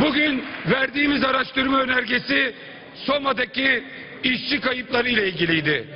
Bugün verdiğimiz araştırma önergesi Soma'daki işçi kayıpları ile ilgiliydi.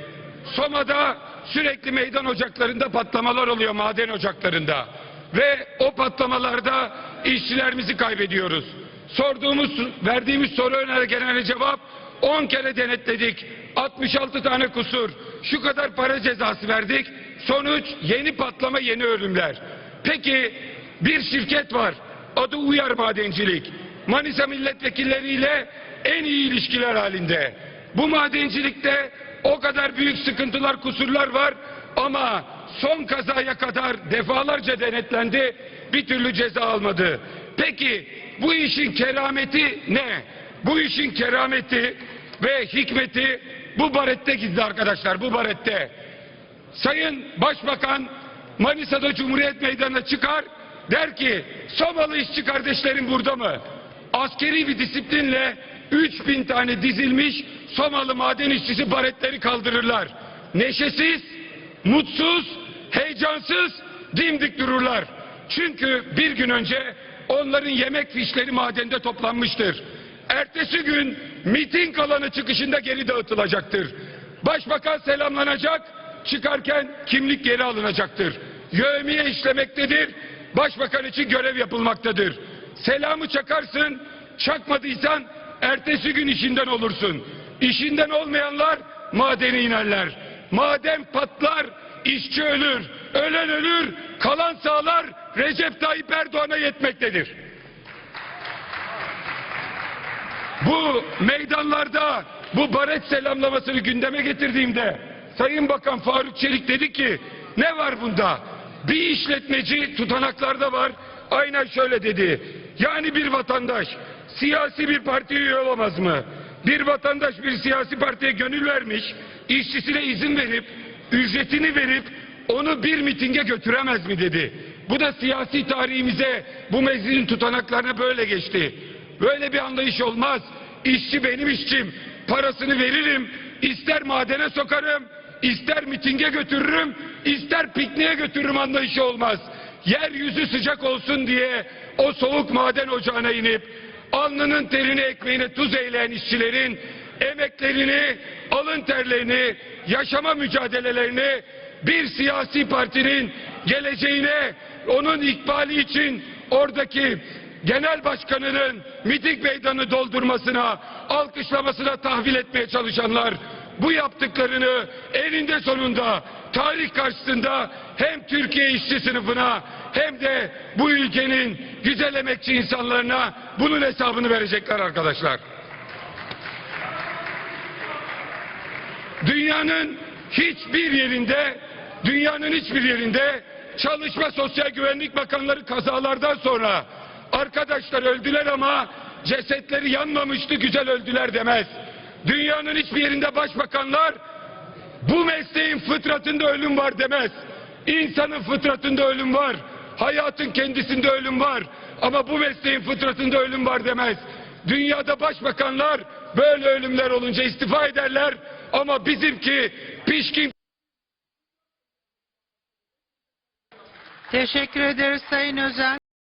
Soma'da sürekli meydan ocaklarında patlamalar oluyor maden ocaklarında. Ve o patlamalarda işçilerimizi kaybediyoruz. Sorduğumuz, verdiğimiz soru önergelerine cevap 10 kere denetledik. 66 tane kusur. Şu kadar para cezası verdik. Sonuç yeni patlama, yeni ölümler. Peki bir şirket var. Adı Uyar Madencilik. Manisa milletvekilleriyle en iyi ilişkiler halinde. Bu madencilikte o kadar büyük sıkıntılar, kusurlar var ama son kazaya kadar defalarca denetlendi, bir türlü ceza almadı. Peki bu işin kerameti ne? Bu işin kerameti ve hikmeti bu barette gizli arkadaşlar, bu barette. Sayın Başbakan Manisa'da Cumhuriyet Meydanı'na çıkar, der ki Somalı işçi kardeşlerim burada mı? Askeri bir disiplinle 3000 tane dizilmiş Somalı maden işçisi baretleri kaldırırlar. Neşesiz, mutsuz, heyecansız dimdik dururlar. Çünkü bir gün önce onların yemek fişleri madende toplanmıştır. Ertesi gün miting alanı çıkışında geri dağıtılacaktır. Başbakan selamlanacak, çıkarken kimlik geri alınacaktır. Yövmiye işlemektedir, başbakan için görev yapılmaktadır. Selamı çakarsın, çakmadıysan ertesi gün işinden olursun. İşinden olmayanlar madene inerler. Maden patlar, işçi ölür, ölen ölür, kalan sağlar Recep Tayyip Erdoğan'a yetmektedir. Bu meydanlarda bu baret selamlamasını gündeme getirdiğimde Sayın Bakan Faruk Çelik dedi ki ne var bunda? Bir işletmeci tutanaklarda var. Aynen şöyle dedi. Yani bir vatandaş siyasi bir partiye üye olamaz mı? Bir vatandaş bir siyasi partiye gönül vermiş, işçisine izin verip, ücretini verip onu bir mitinge götüremez mi dedi. Bu da siyasi tarihimize, bu meclisin tutanaklarına böyle geçti. Böyle bir anlayış olmaz. İşçi benim işçim. Parasını veririm. ister madene sokarım, ister mitinge götürürüm, ister pikniğe götürürüm anlayışı olmaz. Yeryüzü sıcak olsun diye o soğuk maden ocağına inip alnının terini ekmeğine tuz eyleyen işçilerin emeklerini, alın terlerini, yaşama mücadelelerini bir siyasi partinin geleceğine, onun ikbali için oradaki genel başkanının miting meydanı doldurmasına, alkışlamasına tahvil etmeye çalışanlar bu yaptıklarını eninde sonunda tarih karşısında hem Türkiye işçi sınıfına hem de bu ülkenin güzel emekçi insanlarına bunun hesabını verecekler arkadaşlar. Dünyanın hiçbir yerinde dünyanın hiçbir yerinde Çalışma Sosyal Güvenlik Bakanları kazalardan sonra arkadaşlar öldüler ama cesetleri yanmamıştı güzel öldüler demez. Dünyanın hiçbir yerinde başbakanlar bu mesleğin fıtratında ölüm var demez. İnsanın fıtratında ölüm var. Hayatın kendisinde ölüm var. Ama bu mesleğin fıtratında ölüm var demez. Dünyada başbakanlar böyle ölümler olunca istifa ederler. Ama bizimki pişkin Teşekkür ederiz Sayın Özen.